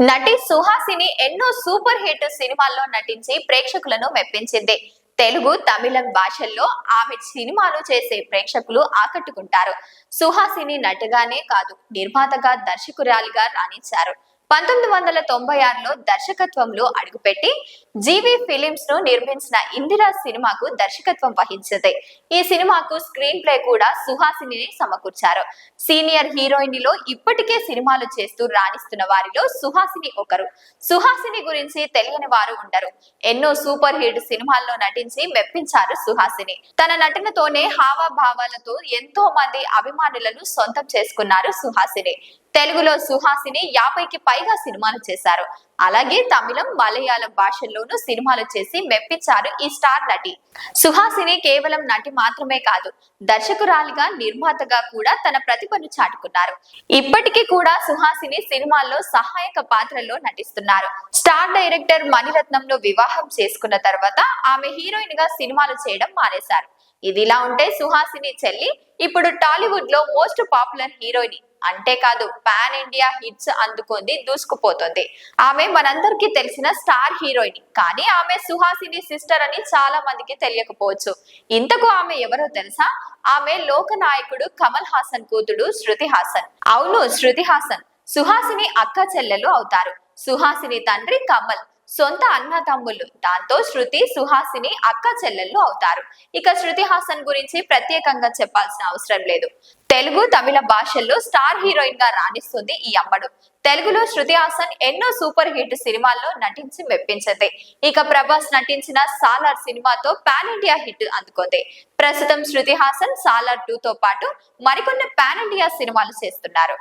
నటి సుహాసిని ఎన్నో super hit సినిమాల్లో నటించి ప్రేక్షకులను మెప్పించింది. తెలుగు తమిళం భాషల్లో ఆమె సినిమాలు చేసే ప్రేక్షకులు ఆకట్టుకుంటారు. సుహాసిని నటిగానే కాదు నిర్మాతగా దర్శకురాలిగా రాణించారు. పంతొమ్మిది వందల తొంభై ఆరులో దర్శకత్వంలో అడుగుపెట్టి జీవి ఫిలిమ్స్ను నిర్మించిన ఇందిరా సినిమాకు దర్శకత్వం వహించింది. ఈ సినిమాకు స్క్రీన్ ప్లే కూడా సుహాసిని సమకూర్చారు. సీనియర్ హీరోయిన్లో ఇప్పటికే సినిమాలు చేస్తూ రాణిస్తున్న వారిలో సుహాసిని ఒకరు. సుహాసిని గురించి తెలియని వారు ఉండరు. ఎన్నో సూపర్ హిట్ సినిమాల్లో నటించి మెప్పించారు సుహాసిని. తన నటనతోనే హావభావాలతో ఎంతో మంది అభిమానులను సొంతం చేసుకున్నారు సుహాసిని. తెలుగులో సుహాసిని యాభైకి పైగా సినిమాలు చేశారు. అలాగే తమిళం మలయాళం భాషల్లోనూ సినిమాలు చేసి మెప్పించారు ఈ స్టార్ నటి. సుహాసిని కేవలం నటి మాత్రమే కాదు దర్శకురాలిగా నిర్మాతగా కూడా తన ప్రతిభను చాటుకున్నారు. ఇప్పటికీ కూడా సుహాసిని సినిమాల్లో సహాయక పాత్రల్లో నటిస్తున్నారు. స్టార్ డైరెక్టర్ మణిరత్నంలో వివాహం చేసుకున్న తర్వాత ఆమె హీరోయిన్గా సినిమాలు చేయడం మానేశారు. ఇదిలా ఉంటే సుహాసిని చెల్లి ఇప్పుడు టాలీవుడ్లో మోస్ట్ పాపులర్ హీరోయిన్. అంతేకాదు పాన్ ఇండియా హిట్స్ అందుకుంది దూసుకుపోతుంది. ఆమె మనందరికీ తెలిసిన స్టార్ హీరోయిన్. కానీ ఆమె సుహాసిని సిస్టర్ అని చాలా మందికి తెలియకపోవచ్చు. ఇంతకు ఆమె ఎవరో తెలుసా? ఆమె లోక నాయకుడు కమల్ హాసన్ కూతుడు శృతి హాసన్. అవును శృతి హాసన్. సుహాసిని అక్క చెల్లెలు అవుతారు. సుహాసిని తండ్రి కమల్. సొంత అన్న తమ్ముళ్ళు దాంతో శృతి సుహాసిని అక్క చెల్లెళ్ళు అవుతారు. ఇక శృతి హాసన్ గురించి ప్రత్యేకంగా చెప్పాల్సిన అవసరం లేదు. తెలుగు తమిళ భాషల్లో స్టార్ హీరోయిన్గా రాణిస్తుంది ఈ అమ్మడు. తెలుగులో శృతి హాసన్ ఎన్నో సూపర్ హిట్ సినిమాల్లో నటించి మెప్పించదే. ఇక ప్రభాస్ నటించిన సాలార్ సినిమాతో పాన్ ఇండియా హిట్ అందుకుంది. ప్రస్తుతం శృతి హాసన్ సాలార్ టూ తో పాటు మరికొన్ని పాన్ ఇండియా సినిమాలు చేస్తున్నారు.